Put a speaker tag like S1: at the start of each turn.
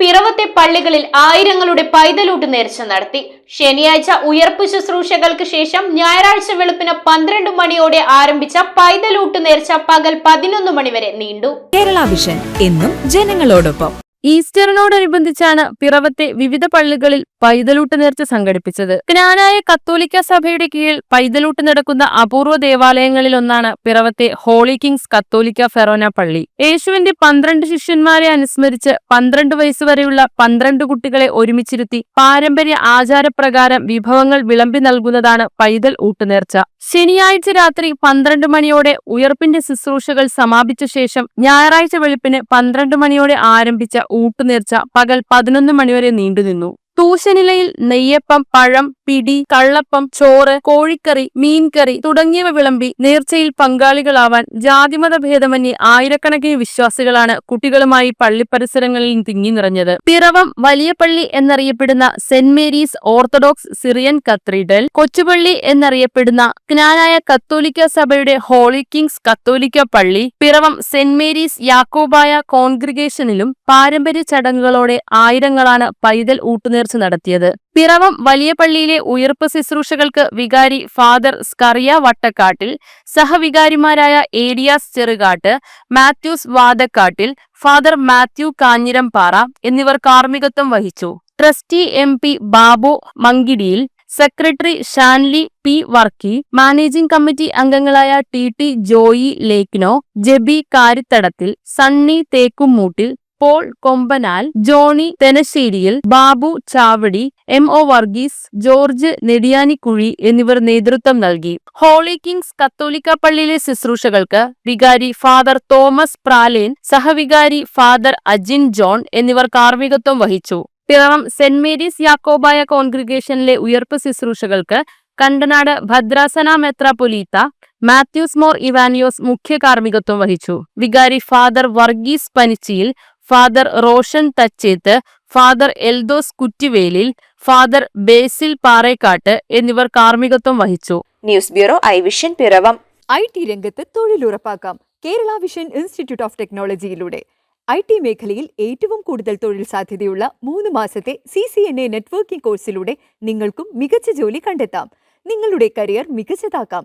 S1: പിറവത്തെ പള്ളികളിൽ ആയിരങ്ങളുടെ പൈതലൂട്ട് നേർച്ച നടത്തി. ശനിയാഴ്ച ഉയർപ്പ് ശുശ്രൂഷകൾക്ക് ശേഷം ഞായറാഴ്ച വെളുപ്പിന് പന്ത്രണ്ട് മണിയോടെ ആരംഭിച്ച പൈതലൂട്ട് നേർച്ച പകൽ പതിനൊന്ന് മണിവരെ നീണ്ടു.
S2: കേരള വിഷൻ എന്നും ജനങ്ങളോടൊപ്പം.
S3: ഈസ്റ്ററിനോടനുബന്ധിച്ചാണ് പിറവത്തെ വിവിധ പള്ളികളിൽ പൈതലൂട്ട് നേർച്ച സംഘടിപ്പിച്ചത്. ജ്ഞാനായ കത്തോലിക്ക സഭയുടെ കീഴിൽ പൈതലൂട്ട് നടക്കുന്ന അപൂർവ ദേവാലയങ്ങളിൽ ഒന്നാണ് പിറവത്തെ ഹോളി കിങ്സ് കത്തോലിക്ക ഫെറോന പള്ളി. യേശുവിന്റെ പന്ത്രണ്ട് ശിഷ്യന്മാരെ അനുസ്മരിച്ച് പന്ത്രണ്ട് വയസ്സുവരെയുള്ള പന്ത്രണ്ട് കുട്ടികളെ ഒരുമിച്ചിരുത്തി പാരമ്പര്യ ആചാരപ്രകാരം വിഭവങ്ങൾ വിളമ്പി നൽകുന്നതാണ് പൈതൽ ഊട്ടുനേർച്ച. ശനിയാഴ്ച രാത്രി പന്ത്രണ്ട് മണിയോടെ ഉയർപ്പിന്റെ ശുശ്രൂഷകൾ സമാപിച്ച ശേഷം ഞായറാഴ്ച വെളുപ്പിന് പന്ത്രണ്ട് മണിയോടെ ആരംഭിച്ച ഊട്ടുനേർച്ച പകൽ പതിനൊന്ന് മണിവരെ നീണ്ടുനിന്നു. തൂശനിലയിൽ നെയ്യപ്പം പഴം പിടി കള്ളപ്പം ചോറ് കോഴിക്കറി മീൻകറി തുടങ്ങിയവ വിളമ്പി നേർച്ചയിൽ പങ്കാളികളാവാൻ ജാതിമത ഭേദമന്യേ ആയിരക്കണക്കിന് വിശ്വാസികളാണ് കുട്ടികളുമായി പള്ളി പരിസരങ്ങളിൽ തിങ്ങി നിറഞ്ഞത്. പിറവം വലിയ പള്ളി എന്നറിയപ്പെടുന്ന Saint Mary's Orthodox Syrian Cathedral Kochupally എന്നറിയപ്പെടുന്ന ജ്ഞാനായ കത്തോലിക്ക സഭയുടെ ഹോളി കിങ്സ് കത്തോലിക്ക പള്ളി പിറവം സെന്റ് മേരീസ് യാക്കോബായ കോൺഗ്രിഗേഷനിലും പാരമ്പര്യ ചടങ്ങുകളോടെ ആയിരങ്ങളാണ് പൈതൽ ഊട്ടുനേർച്ച നടത്തിയത്. പിറവം വലിയ പള്ളിയിലെ ഉയർപ്പ് ശുശ്രൂഷകൾക്ക് വികാരി ഫാദർ സ്കറിയ വട്ടക്കാട്ടിൽ സഹവികാരിമാരായ ഏഡിയാസ് Cherukattu Mathews Vadakkattil Father Mathew Kanjirampara എന്നിവർ കാർമ്മികത്വം വഹിച്ചു. Trustee M P Babu Mankidiyil secretary Shanly P Varkey managing committee അംഗങ്ങളായ T T Joy ലേക്നോ Jeby Karithadathil Sunny Thekkumoottil Paul Kombanal Johnny Thenasseriyil Babu Chavadi M O Varghese George Nediyanikuzhi എന്നിവർ നേതൃത്വം നൽകി. Holy Kings കത്തോലിക്ക പള്ളിയിലെ ശുശ്രൂഷകൾക്ക് വികാരി ഫാദർ തോമസ് പ്രാലേൻ സഹവികാരി father Ajin John എന്നിവർ കാർമ്മികത്വം വഹിച്ചു. പിറവം സെന്റ് മേരീസ് യാക്കോബായ കോൺഗ്രിഗേഷനിലെ ഉയർപ്പ് ശുശ്രൂഷകൾക്ക് കണ്ടനാട് ഭദ്രാസന മെത്രാപൊലീത്ത മാത്യൂസ് മോർ ഇവാനിയോസ് മുഖ്യ കാർമ്മികത്വം വഹിച്ചു. വികാരി Father Varghese Panichiyil Father Roshan Thachethu Father Eldhose Kuttivelil Father Basil Parekattu എന്നിവർ കാർമ്മികത്വം വഹിച്ചു.
S4: News bureau I Vision Piravom.
S5: I T രംഗത്ത് തൊഴിലുറപ്പാക്കാം. കേരള വിഷൻ ഇൻസ്റ്റിറ്റ്യൂട്ട് ഓഫ് ടെക്നോളജിയിലൂടെ. ഐ ടി മേഖലയിൽ ഏറ്റവും കൂടുതൽ തൊഴിൽ സാധ്യതയുള്ള മൂന്ന് മാസത്തെ C C N A networking കോഴ്സിലൂടെ നിങ്ങൾക്കും മികച്ച ജോലി കണ്ടെത്താം. നിങ്ങളുടെ കരിയർ മികച്ചതാക്കാം.